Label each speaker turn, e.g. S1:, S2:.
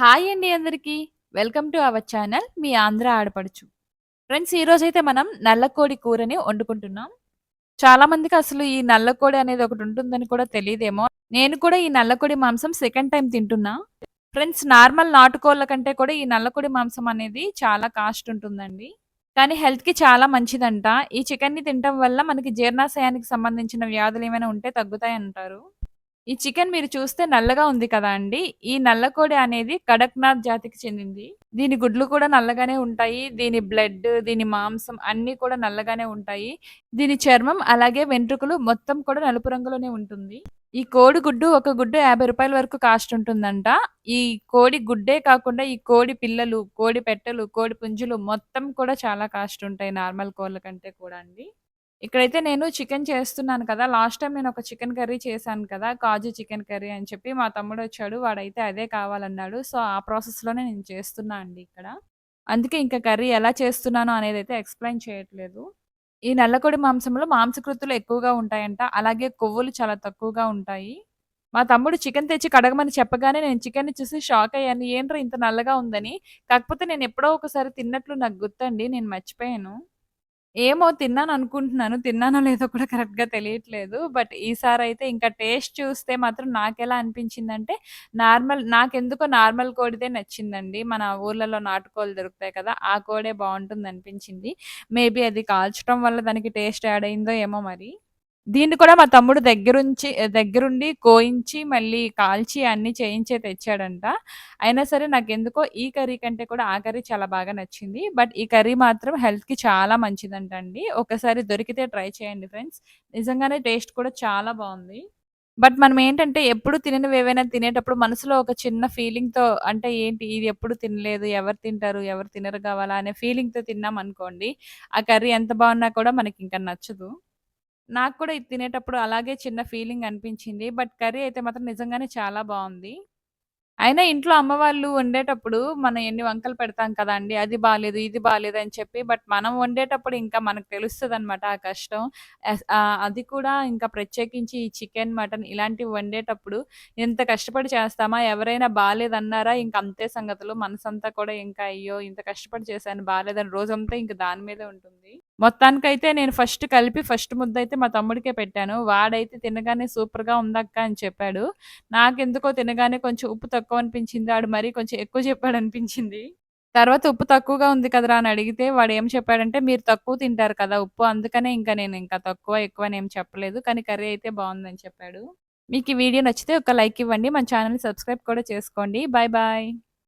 S1: Hi అండి అందరికీ. Welcome to our channel మీ ఆంధ్ర ఆడపడుచు. ఫ్రెండ్స్ ఈరోజైతే మనం నల్లకోడి కూరని వండుకుంటున్నాం. చాలా మందికి అసలు ఈ నల్లకోడి అనేది ఒకటి ఉంటుందని కూడా తెలియదేమో నేను కూడా ఈ నల్లకోడి మాంసం సెకండ్ టైం తింటున్నా. ఫ్రెండ్స్ నార్మల్ నాటుకోళ్ళ కంటే కూడా ఈ నల్లకోడి మాంసం అనేది చాలా కాస్ట్ ఉంటుందండి. కానీ హెల్త్‌కి చాలా మంచిదంట. ఈ చికెన్‌ని తినటం వల్ల మనకి జీర్ణాశయానికి సంబంధించిన వ్యాధులు ఏమైనా ఉంటే తగ్గుతాయంటారు. ఈ చికెన్ మీరు చూస్తే నల్లగా ఉంది కదా అండి. ఈ నల్లకోడి అనేది కడక్నాథ్ జాతికి చెందింది. దీని గుడ్లు కూడా నల్లగానే ఉంటాయి. దీని బ్లడ్, దీని మాంసం అన్నీ కూడా నల్లగానే ఉంటాయి. దీని చర్మం అలాగే వెంట్రుకలు మొత్తం కూడా నలుపు రంగులోనే ఉంటుంది. ఈ కోడి గుడ్డు ఒక గుడ్డు యాభై రూపాయల వరకు కాస్ట్ ఉంటుందంట. ఈ కోడి గుడ్డే కాకుండా ఈ కోడి పిల్లలు, కోడి పెట్టలు, కోడి పుంజులు మొత్తం కూడా చాలా కాస్ట్ ఉంటాయి నార్మల్ కోళ్ళ కంటే కూడా అండి. ఇక్కడైతే నేను చికెన్ చేస్తున్నాను కదా! లాస్ట్ టైం నేను ఒక చికెన్ కర్రీ చేశాను కదా! కాజు చికెన్ కర్రీ అని చెప్పి మా తమ్ముడు వచ్చాడు వాడైతే అదే కావాలన్నాడు. సో, ఆ ప్రాసెస్‌లోనే నేను చేస్తున్నా అండి ఇక్కడ. అందుకే ఇంకా కర్రీ ఎలా చేస్తున్నానో అయితే ఎక్స్‌ప్లెయిన్ చేయట్లేదు. ఈ నల్లకొడి మాంసంలో మాంసకృతులు ఎక్కువగా ఉంటాయంట. అలాగే కొవ్వులు చాలా తక్కువగా ఉంటాయి. మా తమ్ముడు చికెన్ తెచ్చి కడగమని చెప్పగానే నేను చికెన్ చూసి షాక్ అయ్యాను. ఏంట్రా ఇంత నల్లగా ఉందని. కాకపోతే నేను ఎప్పుడో ఒకసారి తిన్నట్లు నాకు గుర్తండి. నేను మర్చిపోయాను. ఏమో తిన్నాననుకుంటున్నాను. తిన్నానో లేదో కూడా కరెక్ట్‌గా తెలియట్లేదు. బట్ ఈసారైతే ఇంకా టేస్ట్ చూస్తే మాత్రం నాకెలా అనిపించిందంటే, నార్మల్ నాకెందుకో నార్మల్ కోడిదే నచ్చిందండి. మన ఊర్లలో నాటుకోళ్ళు దొరుకుతాయి కదా! ఆ కోడే బావుంటుందనిపించింది. మేబీ అది కాల్చటం వల్ల దానికి టేస్ట్ యాడ్ అయిందో ఏమో మరి. దీన్ని కూడా మా తమ్ముడు దగ్గరుంచి దగ్గరుండి కోయించి, మళ్ళీ కాల్చి అన్నీ చేయించే తెచ్చాడంట. అయినా సరే నాకెందుకో ఈ కర్రీ కంటే కూడా ఆ కర్రీ చాలా బాగా నచ్చింది. బట్ ఈ కర్రీ మాత్రం హెల్త్‌కి చాలా మంచిదంటండి. ఒకసారి దొరికితే ట్రై చేయండి ఫ్రెండ్స్. నిజంగానే టేస్ట్ కూడా చాలా బావుంది. బట్ మనం ఏంటంటే ఎప్పుడు తిననివి ఏవైనా తినేటప్పుడు మనసులో ఒక చిన్న ఫీలింగ్‌తో అంటే ఏంటి ఇది ఎప్పుడు తినలేదు, ఎవరు తింటారు, ఎవరు తినరు కావాలా అనే ఫీలింగ్‌తో తిన్నామనుకోండి, ఆ కర్రీ ఎంత బావున్నా కూడా మనకింక నచ్చదు. నాకు కూడా ఇది తినేటప్పుడు అలాగే చిన్న ఫీలింగ్ అనిపించింది. బట్ కర్రీ అయితే మాత్రం నిజంగానే చాలా బావుంది. అయినా ఇంట్లో అమ్మవాళ్ళు వండేటప్పుడు మనం ఎన్ని వంకలు పెడతాం కదండీ! అది బాలేదు, ఇది బాలేదు అని చెప్పి. బట్ మనం వండేటప్పుడు ఇంకా మనకు తెలుస్తదనమాట ఆ కష్టం. ఎస్ ఆహ్, అది కూడా ఇంకా ప్రత్యేకించి ఈ చికెన్, మటన్ ఇలాంటివి వండేటప్పుడు ఎంత కష్టపడి చేస్తామా? ఎవరైనా బాలేదన్నారా ఇంక అంతే సంగతులు. మనసంతా కూడా ఇంకా అయ్యో! ఇంత కష్టపడి చేశాను బాలేదని రోజంతా ఇంక దాని మీదే ఉంటుంది. మొత్తానికైతే నేను ఫస్ట్ కలిపి ఫస్ట్ ముద్దయితే మా తమ్ముడికే పెట్టాను. వాడైతే తినగానే సూపర్‌గా ఉందక్క అని చెప్పాడు. నాకెందుకో తినగానే కొంచెం ఉప్పు తక్కువ అనిపించింది. ఆడు మరీ కొంచెం ఎక్కువ చెప్పాడు అనిపించింది తర్వాత ఉప్పు తక్కువగా ఉంది కదరా! అని అడిగితే వాడు ఏం చెప్పాడంటే, "మీరు తక్కువ తింటారు కదా ఉప్పు అందుకనే ఇంకా నేను ఇంకా తక్కువ, ఎక్కువ అని ఏం చెప్పలేదు. కానీ కర్రీ అయితే బాగుందని చెప్పాడు. మీకు ఈ వీడియో నచ్చితే ఒక లైక్ ఇవ్వండి. మన ఛానల్ని సబ్స్క్రైబ్ కూడా చేసుకోండి. Bye bye.